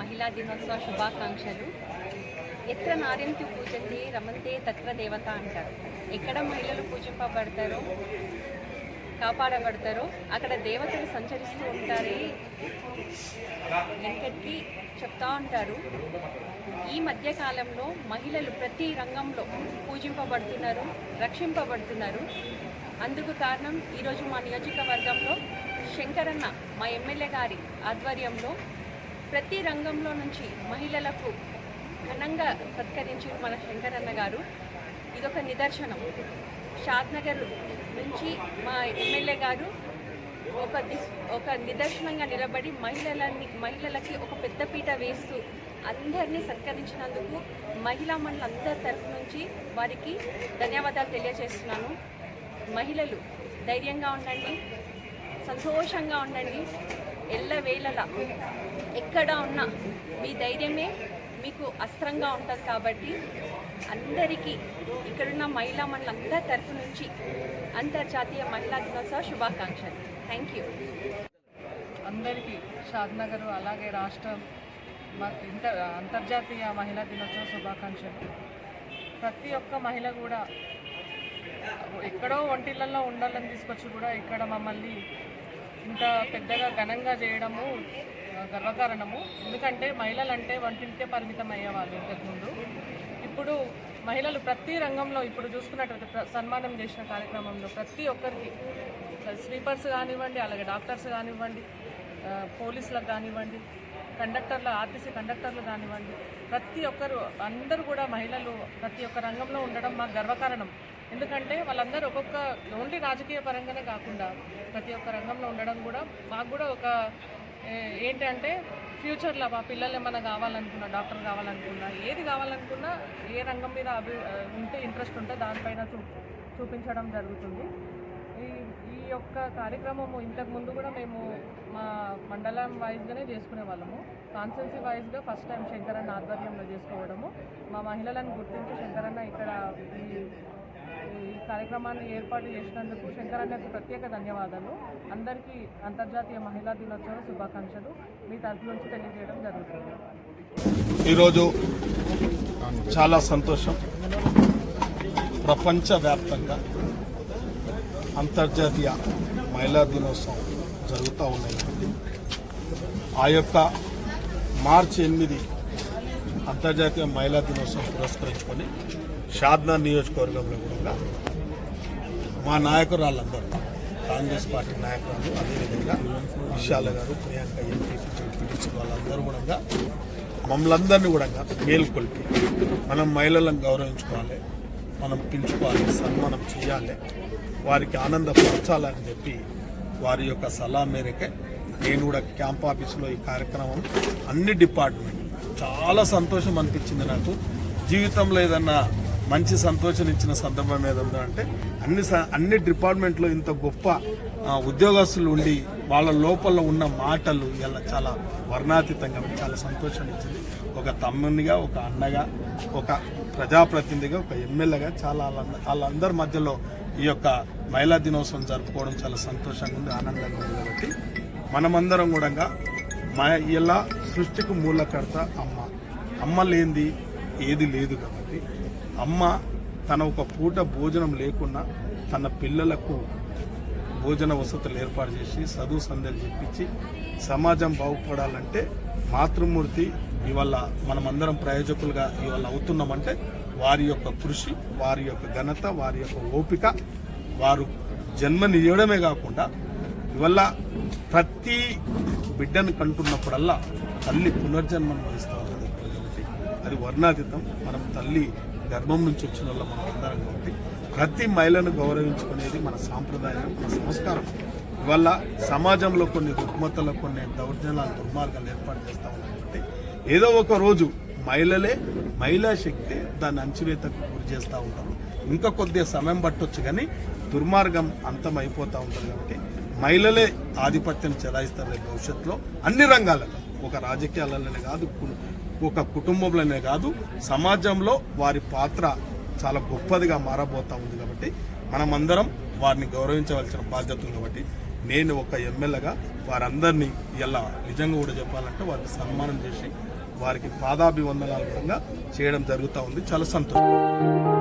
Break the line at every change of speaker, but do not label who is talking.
మహిళా దినోత్సవ శుభాకాంక్షలు. ఎత్ర నారింతి పూజతే రమంతే తత్ర దేవత అంటారు. ఎక్కడ మహిళలు పూజింపబడతారో కాపాడబడతారో అక్కడ దేవతలు సంచరిస్తూ ఉంటారే వెంకట్కి చెప్తా ఉంటారు. ఈ మధ్య కాలంలో మహిళలు ప్రతి రంగంలో పూజింపబడుతున్నారు రక్షింపబడుతున్నారు. అందుకు కారణం ఈరోజు మా నియోజకవర్గంలో శంకరన్న మా ఎమ్మెల్యే గారి ఆధ్వర్యంలో ప్రతి రంగంలో నుంచి మహిళలకు ఘనంగా సత్కరించారు మన శంకరన్న గారు. ఇదొక నిదర్శనం. షాద్నగర్ నుంచి మా ఎమ్మెల్యే గారు ఒక ఒక నిదర్శనంగా నిలబడి మహిళలని మహిళలకి ఒక పెద్దపీట వేస్తూ అందరినీ సత్కరించినందుకు మహిళా మండలందరి తరఫు నుంచి వారికి ధన్యవాదాలు తెలియజేస్తున్నాను. మహిళలు ధైర్యంగా ఉండండి. సంతోషంగా ఉండండి. ఎల్లవేళలా ఎక్కడ ఉన్నా మీ ధైర్యమే మీకు అస్త్రంగా ఉంటుంది కాబట్టి అందరికీ ఇక్కడున్న మహిళా మండలంతా తరఫు నుంచి అంతర్జాతీయ మహిళా దినోత్సవ శుభాకాంక్షలు. థ్యాంక్ యూ
అందరికీ షాద్నగర్ అలాగే రాష్ట్రం ఇంటర్ అంతర్జాతీయ మహిళా దినోత్సవ శుభాకాంక్షలు. ప్రతి ఒక్క మహిళ కూడా ఎక్కడో ఒంటిళ్ళల్లో ఉండాలని తీసుకొచ్చి కూడా ఇక్కడ మమ్మల్ని ఇంత పెద్దగా ఘనంగా చేయడము గర్వకారణము. ఎందుకంటే మహిళలు అంటే వంటింటికే పరిమితం అయ్యేవాళ్ళు ఇంతకుముందు. ఇప్పుడు మహిళలు ప్రతి రంగంలో ఇప్పుడు చూసుకున్నట్లయితే సన్మానం చేసిన కార్యక్రమంలో ప్రతి ఒక్కరికి స్వీపర్స్ కానివ్వండి అలాగే డాక్టర్స్ కానివ్వండి పోలీసులకు కానివ్వండి కండక్టర్లు ఆర్టీసీ కండక్టర్లు కానివ్వండి ప్రతి ఒక్కరు అందరూ కూడా మహిళలు ప్రతి ఒక్క రంగంలో ఉండడం మాకు గర్వకారణం. ఎందుకంటే వాళ్ళందరూ ఒక్కొక్క ఓన్లీ రాజకీయ పరంగానే కాకుండా ప్రతి ఒక్క రంగంలో ఉండడం కూడా మాకు కూడా ఒక ఏంటంటే ఫ్యూచర్లో మా పిల్లలు ఏమైనా కావాలనుకున్నా డాక్టర్ కావాలనుకున్నా ఏది కావాలనుకున్నా ఏ రంగం మీద అభి ఉంటే ఇంట్రెస్ట్ ఉంటే దానిపైన చూ చూపించడం జరుగుతుంది. ఈ యొక్క కార్యక్రమము ఇంతకు ముందు కూడా మేము మా మండలం వైజ్గానే చేసుకునే వాళ్ళము. కాన్సెన్సీ వైజ్గా ఫస్ట్ టైం శంకరన్న ఆధ్వర్యంలో చేసుకోవడము. మా మహిళలను గుర్తించి శంకరన్న ఇక్కడ ఈ ఈ కార్యక్రమాన్ని ఏర్పాటు చేసినందుకు శంకరన్నకు ప్రత్యేక ధన్యవాదాలు. అందరికీ అంతర్జాతీయ మహిళా దినోత్సవ శుభాకాంక్షలు. మీ తరఫు నుంచి తెలియజేయడం జరుగుతుంది.
ఈరోజు చాలా సంతోషం. ప్రపంచవ్యాప్తంగా అంతర్జాతీయ మహిళా దినోత్సవం జరుగుతూ ఉన్నాయి. ఆ యొక్క మార్చి ఎనిమిది అంతర్జాతీయ మహిళా దినోత్సవం పురస్కరించుకొని షాద్నా నియోజకవర్గంలో కూడా మా నాయకురాళ్ళందరూ కాంగ్రెస్ పార్టీ నాయకురాలు అదేవిధంగా విశాల గారు ప్రియాంక ఎంపీ జడ్పీటీసీ వాళ్ళందరూ కూడా మమ్మల్ందరినీ కూడా మేలుకొల్పి మనం మహిళలను గౌరవించుకోవాలి. మనం పిలుచుకోవాలి సన్మానం చేయాలి వారికి ఆనందపరచాలని చెప్పి వారి యొక్క సలహా మేరకే నేను కూడా క్యాంప్ ఆఫీసులో ఈ కార్యక్రమం అన్ని డిపార్ట్మెంట్ చాలా సంతోషం అనిపించింది నాకు. జీవితంలో ఏదన్నా మంచి సంతోషం ఇచ్చిన సందర్భం ఏదన్నా అంటే అన్ని స- అన్ని డిపార్ట్మెంట్లో ఇంత గొప్ప ఉద్యోగస్తులు ఉండి వాళ్ళ లోపల ఉన్న మాటలు ఇలా చాలా వర్ణాతీతంగా చాలా సంతోషాన్ని ఇచ్చింది. ఒక తమ్మునిగా ఒక అన్నగా ఒక ప్రజాప్రతినిధిగా ఒక ఎమ్మెల్యేగా చాలా వాళ్ళందరి మధ్యలో ఈ యొక్క మహిళా దినోత్సవం జరుపుకోవడం చాలా సంతోషంగా ఉంది ఆనందంగా ఉంది కాబట్టి మనమందరం కూడా మా ఇలా సృష్టికి మూలకర్త అమ్మ. అమ్మ లేనిది ఏది లేదు కాబట్టి అమ్మ తన ఒక పూట భోజనం లేకున్నా తన పిల్లలకు భోజన వసతులు ఏర్పాటు చేసి చదువు సంధ్యలు చెప్పించి సమాజం బాగుపడాలంటే మాతృమూర్తి ఇవాళ మనమందరం ప్రయోజకులుగా ఇవాళ అవుతున్నామంటే వారి యొక్క కృషి వారి యొక్క ఘనత వారి యొక్క ఓపిక వారు జన్మనియడమే కాకుండా ఇవల్ల ప్రతి బిడ్డను కంటున్నప్పుడల్లా తల్లి పునర్జన్మను వహిస్తూ ఉంటుంది. అది వర్ణాతీతం. మనం తల్లి గర్భం నుంచి వచ్చిన వాళ్ళ మనం అందరం కాబట్టి ప్రతి మహిళను గౌరవించుకునేది మన సాంప్రదాయం మన సంస్కారం. ఇవల్ల సమాజంలో కొన్ని రుగ్మతలు కొన్ని దౌర్జన్యాలు దుర్మార్గాలు ఏర్పాటు చేస్తా ఉన్నాయి ఏదో ఒక రోజు మహిళలే మహిళా శక్తి దాన్ని అంచువేతకు గురి చేస్తూ ఉంటారు. ఇంకా కొద్దిగా సమయం పట్టొచ్చు కానీ దుర్మార్గం అంతం అయిపోతూ ఉంటుంది కాబట్టి మహిళలే ఆధిపత్యం చెలాయిస్తారు భవిష్యత్తులో అన్ని రంగాలలో ఒక రాజకీయాలలోనే కాదు ఒక కుటుంబంలోనే కాదు సమాజంలో వారి పాత్ర చాలా గొప్పదిగా మారబోతా ఉంది కాబట్టి మనమందరం వారిని గౌరవించవలసిన బాధ్యత ఉంది కాబట్టి నేను ఒక ఎమ్మెల్యేగా వారందరినీ ఇలా నిజంగా కూడా చెప్పాలంటే వారిని సన్మానం చేసి వారికి పాదాభివందనాల పరంగా చేయడం జరుగుతూ ఉంది. చాలా సంతోషం.